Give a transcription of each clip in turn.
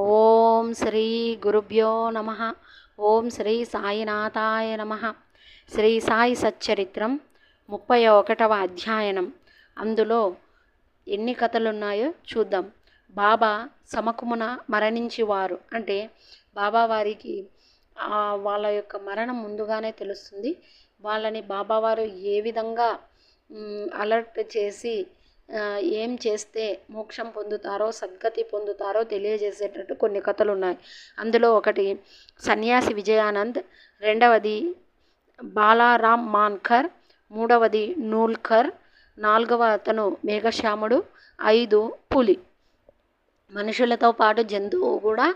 ఓం శ్రీ గురుభ్యో నమ. ఓం శ్రీ సాయినాథాయ నమ. శ్రీ సాయి సచ్చరిత్రం ముప్పై ఒకటవ అధ్యయనం. అందులో ఎన్ని కథలున్నాయో చూద్దాం. బాబా సమకుమున మరణించేవారు. అంటే బాబా వారికి వాళ్ళ యొక్క మరణం ముందుగానే తెలుస్తుంది. వాళ్ళని బాబావారు ఏ విధంగా అలర్ట్ చేసి ఏం చేస్తే మోక్షం పొందుతారో సద్గతి పొందుతారో తెలియజేసేటట్టు కొన్ని కథలు ఉన్నాయి అందులో ఒకటి సన్యాసి విజయానంద్ రెండవది బాలారాం మాన్కర్ మూడవది నూల్కర్ నాలుగవ అతను మేఘశ్యాముడు ఐదు పులి. మనుషులతో పాటు జంతువు కూడా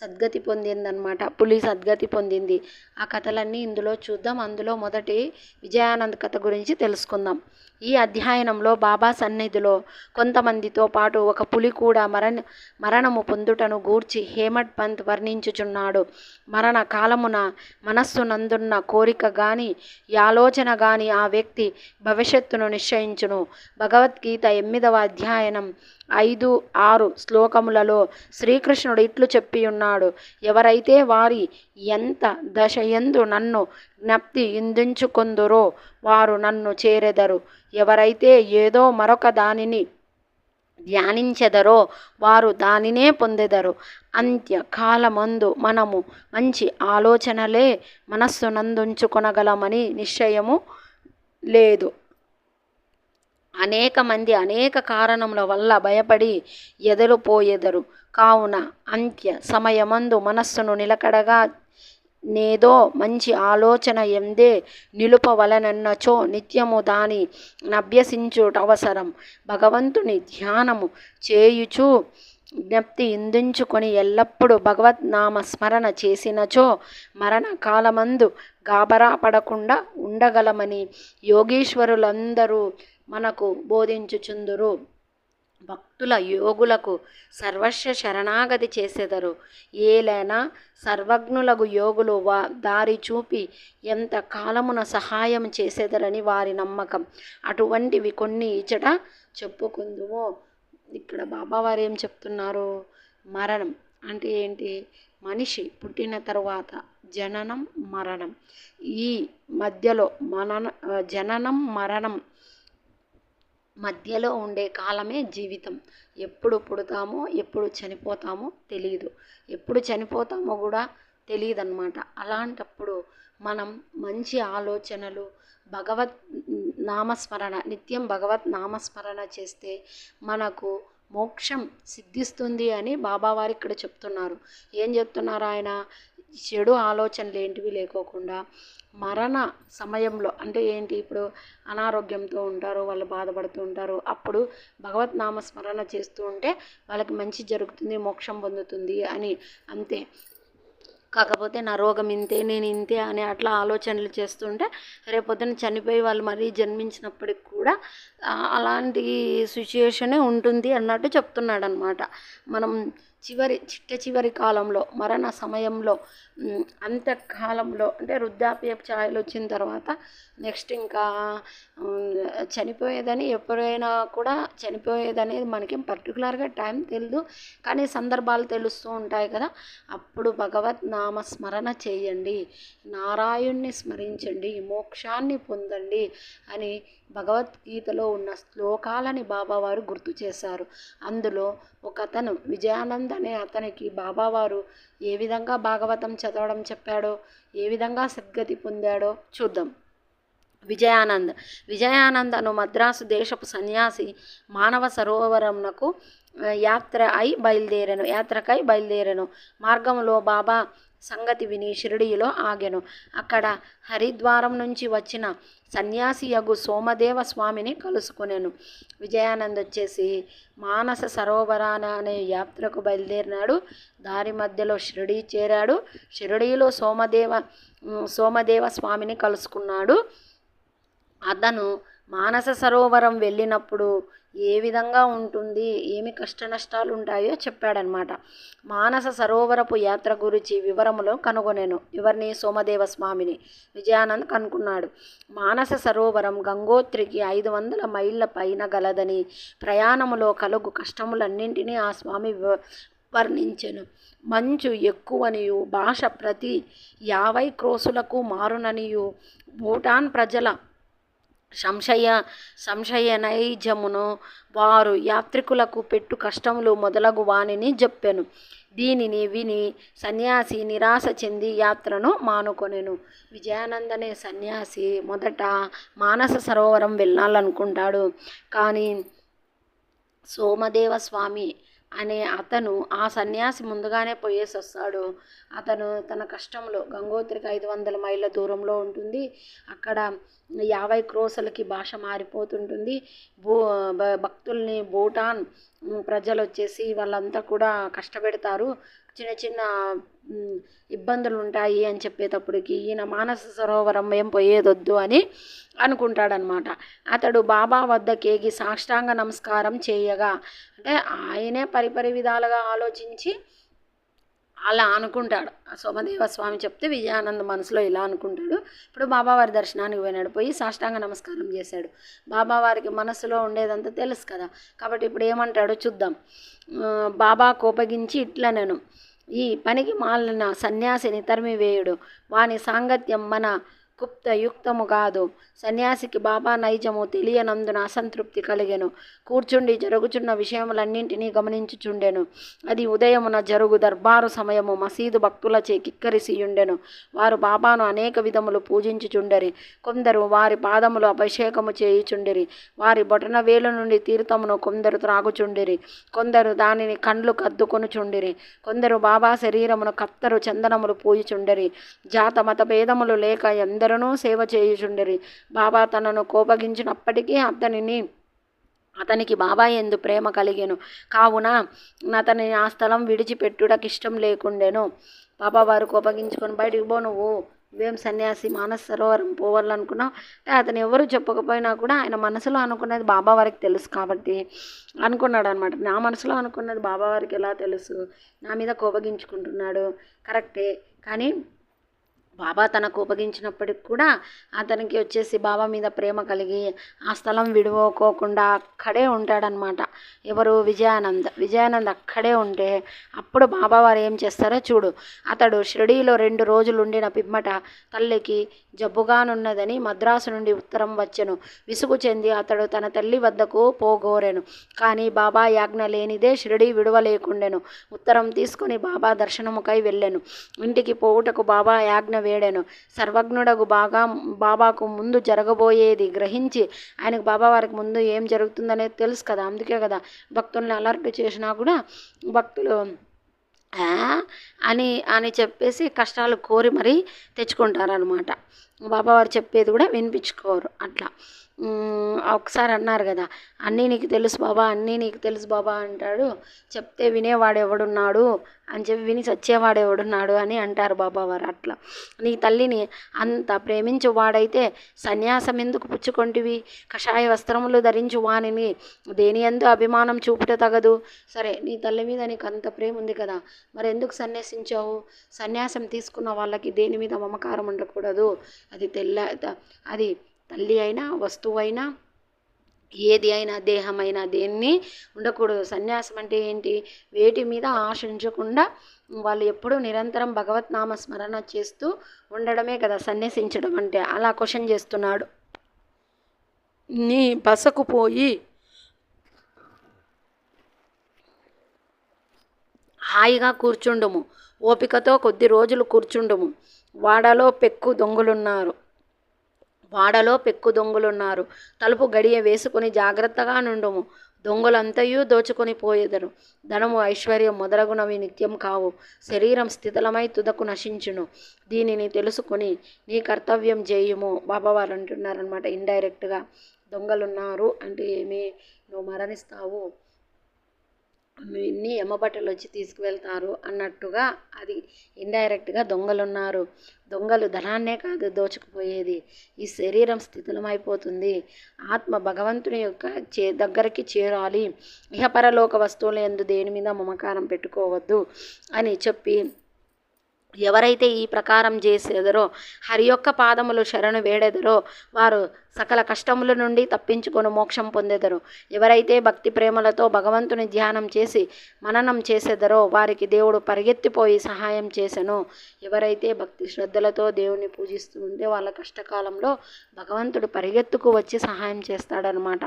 సద్గతి పొందిందనమాట పులి సద్గతి పొందింది. ఆ కథలన్నీ ఇందులో చూద్దాం. అందులో మొదటి విజయానంద్ కథ గురించి తెలుసుకుందాం. ఈ అధ్యయనంలో బాబా సన్నిధిలో కొంతమందితో పాటు ఒక పులి కూడా మరణ మరణము పొందుటను గూర్చి హేమడ్ పంత్ వర్ణించుచున్నాడు. మరణ కాలమున మనస్సునందున్న కోరిక గాని ఆలోచన గాని ఆ వ్యక్తి భవిష్యత్తును నిశ్చయించును. భగవద్గీత ఎనిమిదవ అధ్యయనం ఐదు ఆరు శ్లోకములలో శ్రీకృష్ణుడు ఇట్లు చెప్పి ఉన్నాడు ఎవరైతే వారి ఎంత దశయందు నన్ను జ్ఞప్తి ఇందించుకొందురో వారు నన్ను చేరెదరు. ఎవరైతే ఏదో మరొక దానిని ధ్యానించెదరో వారు దానినే పొందెదరు. అంత్యకాలమందు మనము మంచి ఆలోచనలే మనస్సునందుంచుకొనగలమని నిశ్చయము లేదు. అనేక మంది అనేక కారణముల వల్ల భయపడి ఎదరుపోయెదరు. కావున అంత్య సమయమందు మనస్సును నిలకడగా నేదో మంచి ఆలోచన ఎందే నిలుపవలనన్నచో నిత్యము దాని నభ్యసించుటవసరం భగవంతుని ధ్యానము చేయుచు జ్ఞప్తి ఇందించుకొని ఎల్లప్పుడూ భగవత్ నామ స్మరణ చేసినచో మరణకాలమందు గాబరా పడకుండా ఉండగలమని యోగీశ్వరులందరూ మనకు బోధించుచుందురు. భక్తుల యోగులకు సర్వస్వ శరణాగతి చేసెదరు. ఏలైనా సర్వజ్ఞులకు యోగులు వా దారి చూపి ఎంత కాలమున సహాయం చేసేదరని వారి నమ్మకం. అటువంటివి కొన్ని ఇచ్చట చెప్పుకుందుము. ఇక్కడ బాబావారు ఏం చెప్తున్నారు? మరణం అంటే ఏంటి? మనిషి పుట్టిన తరువాత జననం మరణం. ఈ మధ్యలో మనన జననం మరణం మధ్యలో ఉండే కాలమే జీవితం. ఎప్పుడు పుడతామో ఎప్పుడు చనిపోతామో తెలియదు ఎప్పుడు చనిపోతామో కూడా తెలియదు అనమాట అలాంటప్పుడు మనం మంచి ఆలోచనలు భగవత్ నామస్మరణ నిత్యం భగవత్ నామస్మరణ చేస్తే మనకు మోక్షం సిద్ధిస్తుంది అని బాబావారు ఇక్కడ చెప్తున్నారు. ఏం చెప్తున్నారు ఆయన? చెడు ఆలోచనలు ఏంటివి లేకోకుండా మరణ సమయంలో అంటే ఏంటి? ఇప్పుడు అనారోగ్యంతో ఉంటారు వాళ్ళు బాధపడుతూ ఉంటారు. అప్పుడు భగవత్ నామస్మరణ చేస్తూ ఉంటే వాళ్ళకి మంచి జరుగుతుంది మోక్షం పొందుతుంది అని. అంతే. కాకపోతే నా రోగం ఇంతే నేను ఇంతే అని అట్లా ఆలోచనలు చేస్తుంటే రేపొద్దున చనిపోయి వాళ్ళు మరీ జన్మించినప్పటికి కూడా అలాంటి సిచ్యుయేషనే ఉంటుంది అన్నట్టు చెప్తున్నాడు అనమాట మనం చివరి చిట్ట చివరి కాలంలో మరణ సమయంలో అంతకాలంలో అంటే వృద్ధాప్య ఛాయలు వచ్చిన తర్వాత నెక్స్ట్ ఇంకా చనిపోయేదని ఎప్పుడైనా కూడా చనిపోయేదనేది మనకి పర్టికులర్గా టైం తెలియదు కానీ సందర్భాలు తెలుస్తూ ఉంటాయి కదా. అప్పుడు భగవత్ నామ స్మరణ చేయండి. నారాయణ్ణి స్మరించండి. మోక్షాన్ని పొందండి అని భగవద్గీతలో ఉన్న శ్లోకాలని బాబావారు గుర్తు చేశారు. అందులో ఒక అతను విజయానంద అనే అతనికి బాబావారు ఏ విధంగా భాగవతం చదవడం చెప్పాడో ఏ విధంగా సద్గతి పొందాడో చూద్దాం. విజయానంద్. విజయానంద్ అను మద్రాసు దేశపు సన్యాసి మానవ సరోవరమునకు యాత్ర అయి బయలుదేరాను యాత్రకై బయలుదేరాను. మార్గంలో బాబా సంగతి విని షిరిడిలో ఆగెను. అక్కడ హరిద్వారం నుంచి వచ్చిన సన్యాసి యగు సోమదేవ స్వామిని కలుసుకునేను. విజయానంద్ వచ్చేసి మానస సరోవరాన అనే యాత్రకు బయలుదేరినాడు. దారి మధ్యలో షిరిడి చేరాడు. షిరిడిలో సోమదేవ సోమదేవ స్వామిని కలుసుకున్నాడు. అతను మానస సరోవరం వెళ్ళినప్పుడు ఏ విధంగా ఉంటుంది ఏమి కష్ట నష్టాలు ఉంటాయో చెప్పాడనమాట. మానస సరోవరపు యాత్ర గురించి వివరములో కనుగొనెను. ఎవరిని సోమదేవ స్వామిని విజయానంద్ కనుక్కున్నాడు. మానస సరోవరం గంగోత్రికి ఐదు వందల మైళ్ళ పైన గలదని ప్రయాణములో కలుగు కష్టములన్నింటినీ ఆ స్వామి వర్ణించెను. మంచు ఎక్కువనియు భాష ప్రతి యాభై క్రోసులకు మారుననియు భూటాన్ ప్రజల సంశయ సంశయనైజమును వారు యాత్రికులకు పెట్టు కష్టములు మొదలగు వానిని చెప్పెను. దీనిని విని సన్యాసి నిరాశ చెంది యాత్రను మానుకొనెను. విజయానందనే సన్యాసి మొదట మానస సరోవరం వెళ్ళాలనుకుంటాడు. కానీ సోమదేవ స్వామి అనే అతను ఆ సన్యాసి ముందుగానే పోయేసి వస్తాడు అతను తన కష్టంలో గంగోత్రికి ఐదు వందల మైళ్ళ దూరంలో ఉంటుంది. అక్కడ యాభై క్రోసలకి భాష మారిపోతుంటుంది. భూ భ- భక్తుల్ని భూటాన్ ప్రజలు వచ్చేసి వాళ్ళంతా కూడా కష్టపెడతారు. చిన్న చిన్న ఇబ్బందులు ఉంటాయి అని చెప్పేటప్పటికి ఈయన మానస సరోవరం ఏం పోయేదొద్దు అని అనుకుంటాడనమాట. అతడు బాబా వద్దకేగి సాష్టాంగ నమస్కారం చేయగా అంటే ఆయనే పరిపరి విధాలుగా ఆలోచించి అలా అనుకుంటాడు. ఆ సోమదేవ స్వామి చెప్తే విజయానంద మనసులో ఇలా అనుకుంటాడు. ఇప్పుడు బాబావారి దర్శనానికి పోయినాడు. పోయి సాష్టాంగ నమస్కారం చేశాడు. బాబావారికి మనసులో ఉండేదంతా తెలుసు కదా. కాబట్టి ఇప్పుడు ఏమంటాడో చూద్దాం. బాబా కోపగించి ఇట్లా నేను ఈ పనికి మాలిన సన్యాసిని తరిమివేయుడు. వాని సాంగత్యం మన గుప్తయుక్తము కాదు సన్యాసికి బాబా నైజము తెలియనందున అసంతృప్తి కలిగెను. కూర్చుండి జరుగుచున్న విషయములన్నింటినీ గమనించుచుండెను. అది ఉదయమున జరుగు దర్బారు సమయము మసీదు భక్తులచే కిక్కరిసియుండెను. వారు బాబాను అనేక విధములు పూజించుచుండరి. కొందరు వారి పాదములు అభిషేకము చేయుచుండిరి. వారి బొటన వేలు నుండి తీర్థమును కొందరు త్రాగుచుండిరి. కొందరు దానిని కండ్లు కద్దుకొనుచుండిరి. కొందరు బాబా శరీరమును కత్తరు చందనములు పూజిచుండరి. జాత మత భేదములు లేక అందరూ సేవ చేయుచుండిరి. బాబా తనను కోపగించినప్పటికీ అతనిని అతనికి బాబా ఎందు ప్రేమ కలిగెను. కావున అతని ఆ స్థలం విడిచిపెట్టుటకు ఇష్టం లేకుండెను. బాబా వారు కోపగించుకొని బయటికి పో నువ్వు. వేం సన్యాసి మానస సరోవరం పోవాలనుకున్నావు. అంటే అతను ఎవరు చెప్పకపోయినా కూడా ఆయన మనసులో అనుకున్నది బాబా వారికి తెలుసు కాబట్టి అనుకున్నాడు అనమాట నా మనసులో అనుకున్నది బాబా వారికి ఎలా తెలుసు? నా మీద కోపగించుకుంటున్నాడు. కరెక్టే. కానీ బాబా తనకు ఉపగించినప్పటికి కూడా అతనికి వచ్చేసి బాబా మీద ప్రేమ కలిగి ఆ స్థలం విడువకోకుండా అక్కడే ఉంటాడనమాట ఎవరు? విజయానంద్. విజయానంద్ అక్కడే ఉంటే అప్పుడు బాబా వారు ఏం చేస్తారో చూడు. అతడు షిరిడీలో రెండు రోజులు ఉండిన పిమ్మట తల్లికి జబ్బుగానున్నదని మద్రాసు నుండి ఉత్తరం వచ్చెను. విసుగు చెంది అతడు తన తల్లి వద్దకు పోగోరెను. కానీ బాబా యాజ్ఞ లేనిదే షిరిడీ విడవలేకుండెను. ఉత్తరం తీసుకొని బాబా దర్శనముకై వెళ్ళెను. ఇంటికి పోవుటకు బాబా యాజ్ఞ వేడెను. సర్వజ్ఞుడగు బాగా బాబాకు ముందు జరగబోయేది గ్రహించి ఆయనకు బాబా వారికి ముందు ఏం జరుగుతుందనేది తెలుసు కదా అందుకే కదా భక్తుల్ని అలర్ట్ చేసినా కూడా భక్తులు అని అని చెప్పేసి కష్టాలు కోరి మరీ తెచ్చుకుంటారనమాట బాబావారు చెప్పేది కూడా వినిపించుకోరు అట్లా. ఒకసారి అన్నారు కదా అన్నీ నీకు తెలుసు బాబా అన్నీ నీకు తెలుసు బాబా అంటాడు. చెప్తే వినేవాడు ఎవడున్నాడు అని చెప్పి విని చచ్చేవాడు ఎవడున్నాడు అని అంటారు బాబా వారు అట్లా. నీ తల్లిని అంత ప్రేమించు వాడైతే సన్యాసం ఎందుకు పుచ్చుకొంటివి? కషాయ వస్త్రములు ధరించు వానిని దేని ఎందు అభిమానం చూపుట తగదు? సరే నీ తల్లి మీద నీకు అంత ప్రేమ ఉంది కదా మరి ఎందుకు సన్యాసించావు? సన్యాసం తీసుకున్న వాళ్ళకి దేని మీద మమకారం ఉండకూడదు? అది తెల్ల అది తల్లి అయినా వస్తువు అయినా ఏది అయినా దేహమైనా దేన్ని ఉండకూడదు. సన్యాసం అంటే ఏంటి? వేటి మీద ఆశించకుండా వాళ్ళు ఎప్పుడూ నిరంతరం భగవత్ నామ స్మరణ చేస్తూ ఉండడమే కదా సన్యసించడం అంటే. అలా క్వశ్చన్ చేస్తున్నాడు. నీ బసకు పోయి హాయిగా కూర్చుండుము. ఓపికతో కొద్ది రోజులు కూర్చుండుము. వాడలో పెక్కు దొంగలున్నారు. వాడలో పెక్కు దొంగలున్నారు. తలుపు గడియ వేసుకుని జాగ్రత్తగా నుండుము. దొంగలంతయు దోచుకొని పోయేదరు. ధనము ఐశ్వర్యం మొదలగునవి నిత్యం కావు. శరీరం స్థితలమై తుదకు నశించును. దీనిని తెలుసుకొని నీ కర్తవ్యం చేయుము బాబావారు అంటున్నారనమాట ఇండైరెక్ట్గా దొంగలున్నారు అంటే ఏమి? నువ్వు మరణిస్తావు. నీ ఎమ్మబట్టలు వచ్చి తీసుకువెళ్తారు అన్నట్టుగా అది ఇండైరెక్ట్గా దొంగలున్నారు. దొంగలు ధనాన్నే కాదు దోచుకుపోయేది. ఈ శరీరం స్థితిలమైపోతుంది. ఆత్మ భగవంతుని యొక్క చే దగ్గరికి చేరాలి. ఇహపరలోక వస్తువుల ఎందు దేని మీద మమకారం పెట్టుకోవద్దు అని చెప్పి ఎవరైతే ఈ ప్రకారం చేసేదరో హరి యొక్క పాదములు శరణు వేడెదరో వారు సకల కష్టముల నుండి తప్పించుకొని మోక్షం పొందెదరు. ఎవరైతే భక్తి ప్రేమలతో భగవంతుని ధ్యానం చేసి మననం చేసేదరో వారికి దేవుడు పరిగెత్తిపోయి సహాయం చేసెను. ఎవరైతే భక్తి శ్రద్ధలతో దేవుని పూజిస్తూ ఉంటే వాళ్ళ కష్టకాలంలో భగవంతుడు పరిగెత్తుకు వచ్చి సహాయం చేస్తాడనమాట.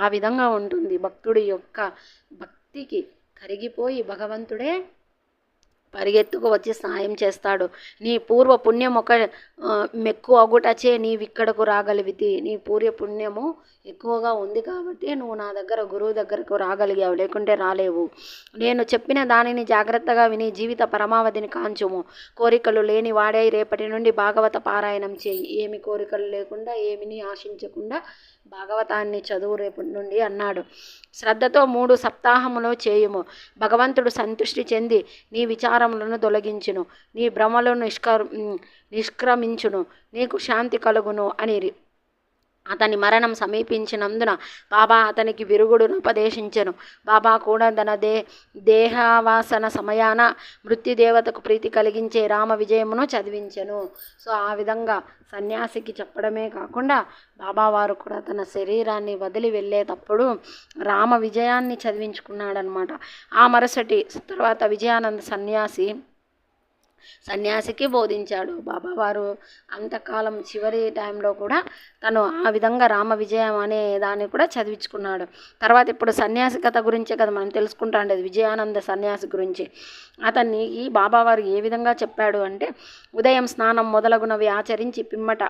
ఆ విధంగా ఉంటుంది భక్తుడి యొక్క భక్తికి కరిగిపోయి భగవంతుడే పరిగెత్తుకు వచ్చి సాయం చేస్తాడు. నీ పూర్వ పుణ్యం ఒక మెక్కు అగుటచే నీవిక్కడకు రాగలిగితి నీ పూర్వ పుణ్యము ఎక్కువగా ఉంది కాబట్టి నువ్వు నా దగ్గర గురువు దగ్గరకు రాగలిగావు లేకుంటే రాలేవు. నేను చెప్పిన దానిని జాగ్రత్తగా విని జీవిత పరమావధిని కాంచుము. కోరికలు లేని వాడే రేపటి నుండి భాగవత పారాయణం చేయి. ఏమి కోరికలు లేకుండా ఏమిని ఆశించకుండా భాగవతాన్ని చదువు రేపటి నుండి అన్నాడు. శ్రద్ధతో మూడు సప్తాహములో చేయుము. భగవంతుడు సంతృష్టి చెంది నీ విచారములను తొలగించును. నీ భ్రమలను నిష్కర్ నిష్క్రమించును. నీకు శాంతి కలుగును అని అతని మరణం సమీపించినందున బాబా అతనికి విరుగుడును ఉపదేశించెను. బాబా కూడా తన దే దేహావాసన సమయాన మృత్యుదేవతకు ప్రీతి కలిగించే రామ విజయమును చదివించెను. సో ఆ విధంగా సన్యాసికి చెప్పడమే కాకుండా బాబావారు కూడా తన శరీరాన్ని వదిలి వెళ్ళేటప్పుడు రామ విజయాన్ని చదివించుకున్నాడనమాట. ఆ మరుసటి తర్వాత విజయానంద సన్యాసి సన్యాసికి బోధించాడు. బాబావారు అంతకాలం చివరి టైంలో కూడా తను ఆ విధంగా రామ విజయం అనే దాన్ని కూడా చదివించుకున్నాడు. తర్వాత ఇప్పుడు సన్యాసి కథ గురించే కదా మనం తెలుసుకుంటా ఉండేది విజయానంద సన్యాసి గురించి. అతన్ని ఈ బాబావారు ఏ విధంగా చెప్పాడు అంటే ఉదయం స్నానం మొదలగునవి ఆచరించి పిమ్మట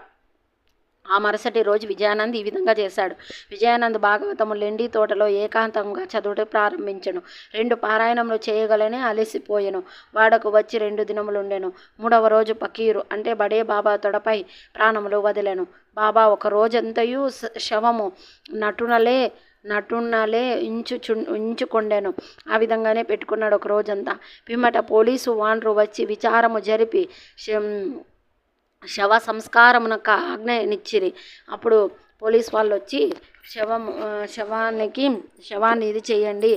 ఆ మరుసటి రోజు విజయానంద్ ఈ విధంగా చేశాడు. విజయానంద్ భాగవతము లెండి తోటలో ఏకాంతంగా చదువుట ప్రారంభించను. రెండు పారాయణములు చేయగలని అలసిపోయాను. వాడకు వచ్చి రెండు దినములుండెను. మూడవ రోజు పకీరు అంటే బడే బాబా తొడపై ప్రాణములు వదిలేను. బాబా ఒక రోజంతయు శవము నటునలే నటునలే ఇంచు ఇంచుకొండెను. ఆ విధంగానే పెట్టుకున్నాడు ఒక రోజంతా. పిమ్మట పోలీసు వాండ్రు వచ్చి విచారము జరిపి శవ సంస్కారమునకు ఆజ్ఞనిచ్చిరి అప్పుడు పోలీస్ వాళ్ళు వచ్చి శవం శవానికి శవాన్ని ఇది చేయండి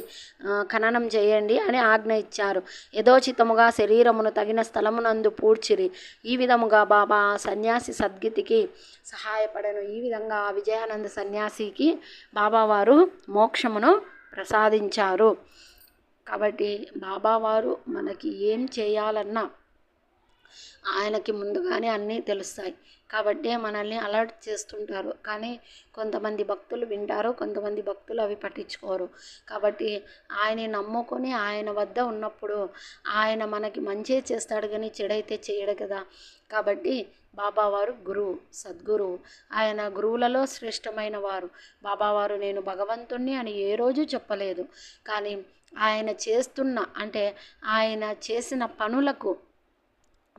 ఖననం చేయండి అని ఆజ్ఞ ఇచ్చారు. యథోచితముగా శరీరమును తగిన స్థలమునందు పూడ్చిరి. ఈ విధముగా బాబా సన్యాసి సద్గతికి సహాయపడను. ఈ విధంగా విజయానంద సన్యాసికి బాబావారు మోక్షమును ప్రసాదించారు. కాబట్టి బాబావారు మనకి ఏం చేయాలన్నా ఆయనకి ముందుగానే అన్నీ తెలుస్తాయి. కాబట్టి మనల్ని అలర్ట్ చేస్తుంటారు. కానీ కొంతమంది భక్తులు వింటారు కొంతమంది భక్తులు అవి పట్టించుకోరు. కాబట్టి ఆయన్ని నమ్ముకొని ఆయన వద్ద ఉన్నప్పుడు ఆయన మనకి మంచి చేస్తాడు కానీ చెడైతే చేయడు కదా. కాబట్టి బాబావారు గురువు సద్గురువు ఆయన గురువులలో శ్రేష్టమైన వారు. బాబావారు నేను భగవంతుణ్ణి అని ఏ రోజు చెప్పలేదు. కానీ ఆయన చేస్తున్న అంటే ఆయన చేసిన పనులకు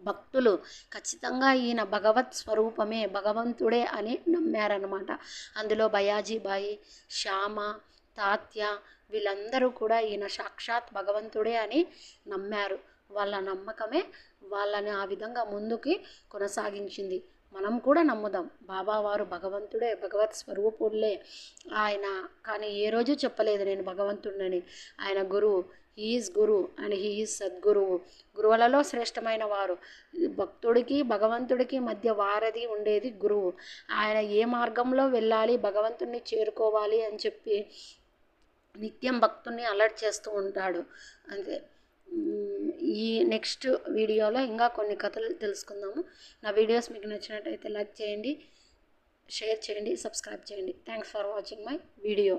భక్తులు ఖచ్చితంగా ఈయన భగవత్ స్వరూపమే భగవంతుడే అని నమ్మారనమాట అందులో బయాజీబాయి శ్యామ తాత్య వీళ్ళందరూ కూడా ఈయన సాక్షాత్ భగవంతుడే అని నమ్మారు. వాళ్ళ నమ్మకమే వాళ్ళని ఆ విధంగా ముందుకి కొనసాగించింది. మనం కూడా నమ్ముదాం. బాబావారు భగవంతుడే భగవత్ స్వరూపులే. ఆయన కానీ ఏ రోజు చెప్పలేదు నేను భగవంతుడినని. ఆయన గురువు హీఈస్ గురు అండ్ హీఈస్ సద్గురువు గురువులలో శ్రేష్టమైన వారు. భక్తుడికి భగవంతుడికి మధ్య వారధి ఉండేది గురువు. ఆయన ఏ మార్గంలో వెళ్ళాలి భగవంతుడిని చేరుకోవాలి అని చెప్పి నిత్యం భక్తుడిని అలర్ట్ చేస్తూ ఉంటాడు. అంతే. ఈ నెక్స్ట్ వీడియోలో ఇంకా కొన్ని కథలు తెలుసుకుందాము. నా వీడియోస్ మీకు నచ్చినట్టయితే లైక్ చేయండి షేర్ చేయండి సబ్స్క్రైబ్ చేయండి. Thanks for watching my video